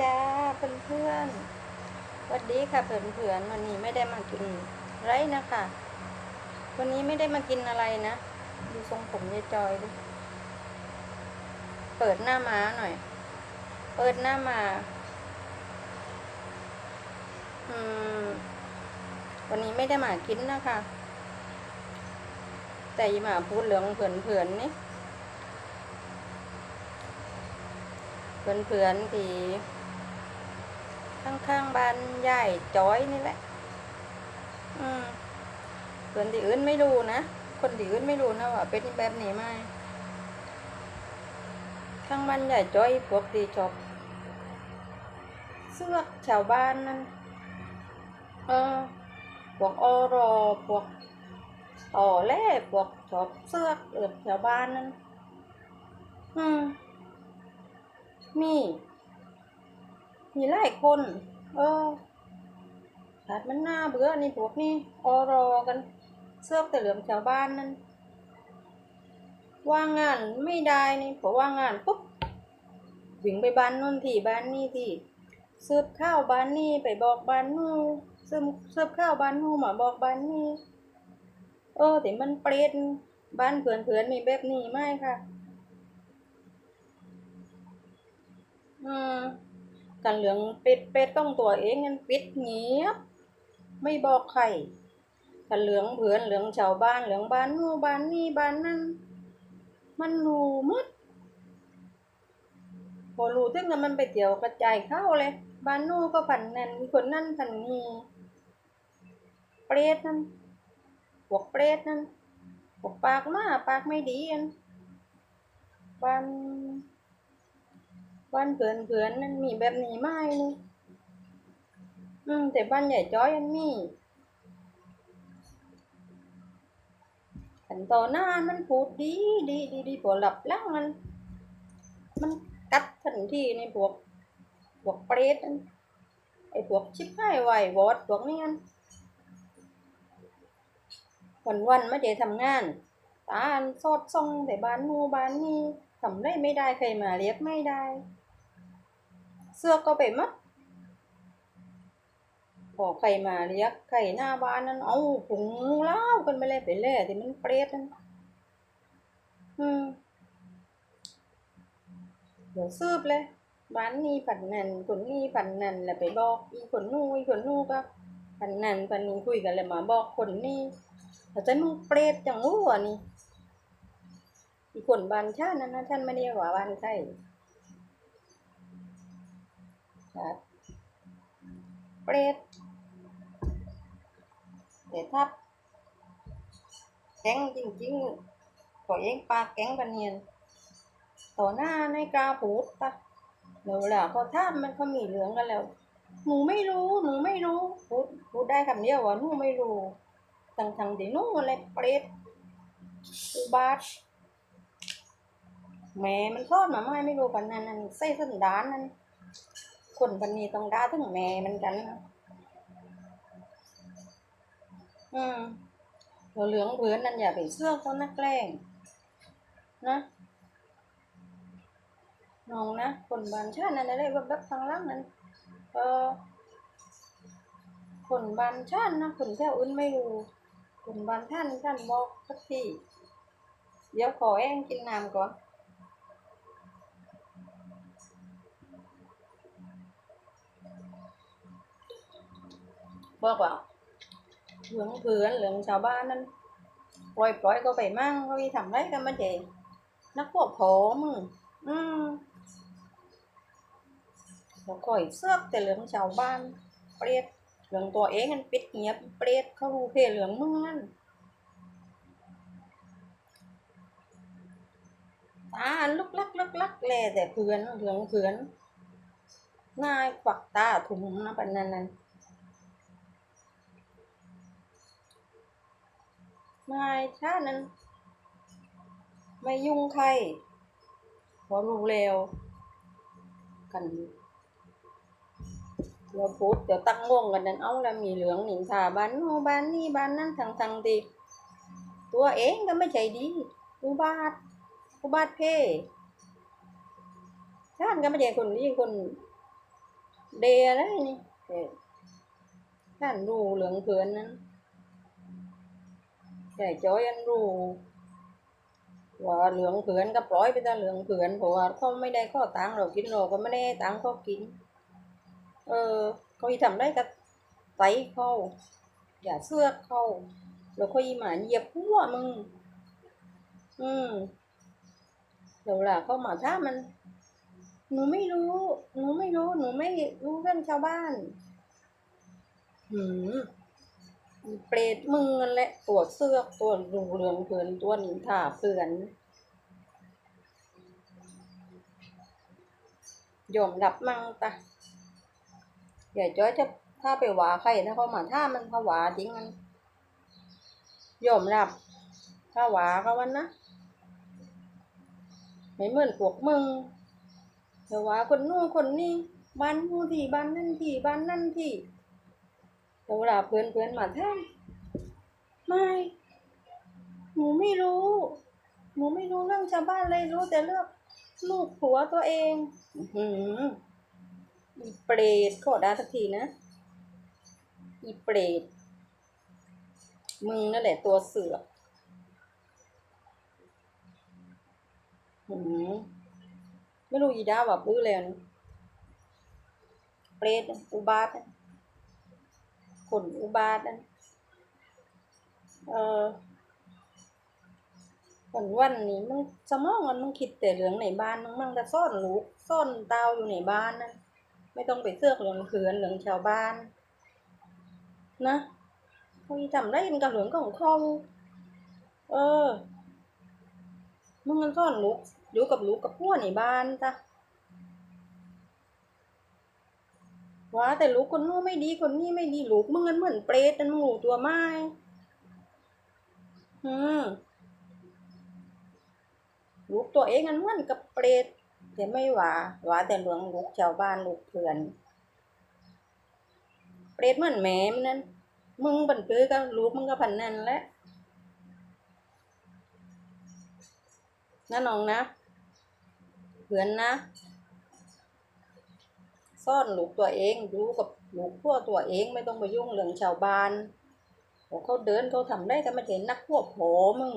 จ้าเพื่อนเพื่อนๆวัสดีค่ะเพื่อนเพื่อนๆวันนี้ไม่ได้มากินไรนะคะ วันนี้ไม่ได้มากินอะไรนะ ดูทรงผมยายจอยดูเปิดหน้าม้าหน่อย เปิดหน้ามาอืมวันนี้ไม่ได้มากินนะคะ แต่อีมาพูดเหลืองเผื่อนๆนี่เพื่อนๆที่ ข้างๆบ้านยายจอยนี่แหละ อืมเพื่อนที่อื่นไม่รู้นะ คนที่อื่นไม่รู้นะว่าเป็นแบบนี้ไหมข้างบ้านยายจอยพวกที่ชอบเสื้อกชาวบ้านนั่น เออ พวกออรอพวกต่อแล่พวกชอบเสื้อกเอือบชาวบ้านนั่น อืมมี มีหลายคน เออขาดมันหน้าเบื่อนี่พวกนี้ออรอกันเสื้อแต่เหลืองชาวบ้านนั่นว่างงานไม่ได้นี่พอว่างงานปุ๊บวิ่งไปบ้านนู่นที่บ้านนี่ที่สืบข้าวบ้านนี่ไปบอกบ้านนู่นสืบสืบข้าวบ้านนู่นมาบอกบ้านนี่เออแต่มันเปรตบ้านเพื่อนเพื่อนๆมีแบบนี้ไหมค่ะ อืม กันเหลืองเป็ดเป็ดต้องตัวเองงั้นปิดเงียบ ไม่บอกใครกันเหลืองเผือนเหลืองชาวบ้านเหลืองบ้านนู่บ้านนี่บ้านนั่นมันรู้หมดพอรู้ถึงแล้วมันไปเที่ยวกระจายเข้าเลย บ้านนู่ก็พันนั่นคนนั่นพันนี่เปรตนั่นพวกเปรตนั่นพวกปากมาปากไม่ดีอันบ้าน บ้านเพื่อนเพื่อนนั่นมีแบบนี้ไหมนี่อืมแต่บ้านใหญ่จ้อยอันมีขันต่อหน้ามันพูดดีดีดีดีพวหลับหลังมัน มันกัดทันทีในพวกพวกเปรตไอ้พวกชิบหายไหววอดพวกนี้อันวันวันไม่ได้ทำงาน ตาอันสอดส่องแต่บ้านนูบ้านนี้ทำได้ไม่ได้ใครมาเรียกไม่ได้ เสื้อก็ไปมัดพอใครมาเรียกใครหน้าบ้านนั้นเอาผงเล่ากันไปเลยไปเลยที่มันเปรตนั่นอืมเดี๋ยวซืบเลยบ้านนี้ผันนันคนนี้ผันนันแล้วไปบอก อีคนนู้นอีคนนู้นก็ผันนันผันนี้คุยกันเลยมาบอกคนนี้แต่ใจมึงเปรตจังงูอะนี่อีคนบ้านชาตินั้นนะท่านไม่ได้ว่าบ้านใคร บเปรตแต่ถ้าแก๊งจริงๆตัวเองปากแก๊งปะเนียนต่อหน้าในกาพูดปะเดี๋ยวแหละพอท่ามันเขามีเหลืองกันแล้ว หนูไม่รู้ หนูไม่รู้ พูดพูดได้คำเดียวว่าหนูไม่รู้ทั้งทั้งๆที่หนูอะไรเปรตอุบาทแม่มันทอดมาไม่ไม่รู้ปันนั้นนั่นใส่สันดานนั่น คนพันนี้ต้องด่าถึงแม่มันกันนะอืมเราเหลืองเผือนนั่นอย่าไปเสื้อเขานักแกล้งนะน้องนะคนบ้านชาตินั่นอะไรแบบแบบทางล่างนั้นเออคนบ้านชาตินะคนแถวอื่นไม่รู้คนบ้านท่านท่านบอกสักทีเดี๋ยวขอแองกินน้ำก่อน บอกว่าเหลืองเผือนเหลืองชาวบ้านนั้นปล่อยปล่อยก็ไปมั่งก็ไปทำไรกันมาเจนักพวกผมอืมเราคอยเสื้อแต่เหลืองชาวบ้าน เปรียดเหลืองตัวเองมันปิดเงียบเปรียดเขารู้เพเหลืองมึงนั่นตาลุกลักลุกลักแลแต่เผื่อนเหลืองเผื่อนง่ายควักตาถุงนะปันนั้นนั้น ไม่ชาตินั้น ไม่ยุ่งใครเพราะรู้แล้วกันเราพูดเดี๋ยวตั้งวงกันนั้นเอาแล้วมีเหลืองหนิงทาบ้านโน้บ้านนี่บ้านนั้นทางทางดีตัวเองก็ไม่ใจดีอุบาทอุบาทเพชาติก็ไม่ใช่คนดีคนเดอะไรนี่ท่านรู้เหลืองเผือนนั้น ใหญ่จ้อยอันรู้ว่าเหลืองเผือนก็ปล่อยไปแต่เหลืองเผือนเพราะว่าเขาไม่ได้ข้อตังเรากินเราก็ไม่ได้ตังเขากิน เออเขาอีทำได้กับไตเขาอย่าเสื้อเขาแล้วเขาอีหมาเหยียบหัวมึง อืมเดี๋ยวล่ะเขามาถ้ามัน หนูไม่รู้ หนูไม่รู้ หนูไม่รู้เรื่องชาวบ้าน หืม เปรตมึงนั่นแหละตัวเสื้อตัวรูเหลืองเผือนตัวหนิถ่าเผือนยอมรับมั่งตะอย่าจ้อยจะถ้าไปหวาใครนะเขามาถ้ามันเขวาจริงมันยอมรับ ถ้าหวาเขาวันนะไม่เหมือนพวกมึงแต่ว่าคนนู้นคนนี้บ้านนู้นที่บ้านนั่นที่บ้านนั่นที่ แต่เวลาเพื่อนเพื่อนมาท่ามไม่หนูไม่รู้หนูไม่รู้เรื่องชาวบ้านเลยรู้แต่เรื่องลูกผัวตัวเองอื้อหืออีเปรตขอได้สักทีนะ อีเปรตมึงนั่นแหละตัวเสือกหืมไม่รู้อีด้าว่าปื้อแล้วนะเปรตอุบาทนะ คนอุบาทนะเออวันวันนี้มึงสมองมันมึงคิดแต่เรื่องในบ้านมึงมั่งแต่ซ่อนลูกซ่อนเตาอยู่ในบ้านนั่นไม่ต้องไปเสือกเรื่องเขือนเรื่องชาวบ้าน นะเขาอีทำได้มันกับเหลืองของเขาเออมึงมันซ่อนลูกอยู่กับลูกกับพวกในบ้านจ้ะ ว้าแต่ลูกคนนู้นไม่ดีคนนี้ไม่ดีลูกมึงมันเหมือนเปรตนั่นมึงรู้ตัวไหมอืมลูกตัวเองมันเหมือนกับเปรตแต่ไม่หว่าหว่าแต่หลวงลูกชาวบ้านลูกเพื่อน เปรตเหมือนแม่มันนั่นมึงบันเปื้อกับลูกมึงก็พันนั่นแหละนะน้องนะเพื่อนนะ ซ่อนลูกตัวเองรู้กับลูกพวกตัวเองไม่ต้องไปยุ่งเรื่องชาวบ้านโอ้เขาเดินเขาทำได้ก็ไม่เห็นนักพวกโผมึง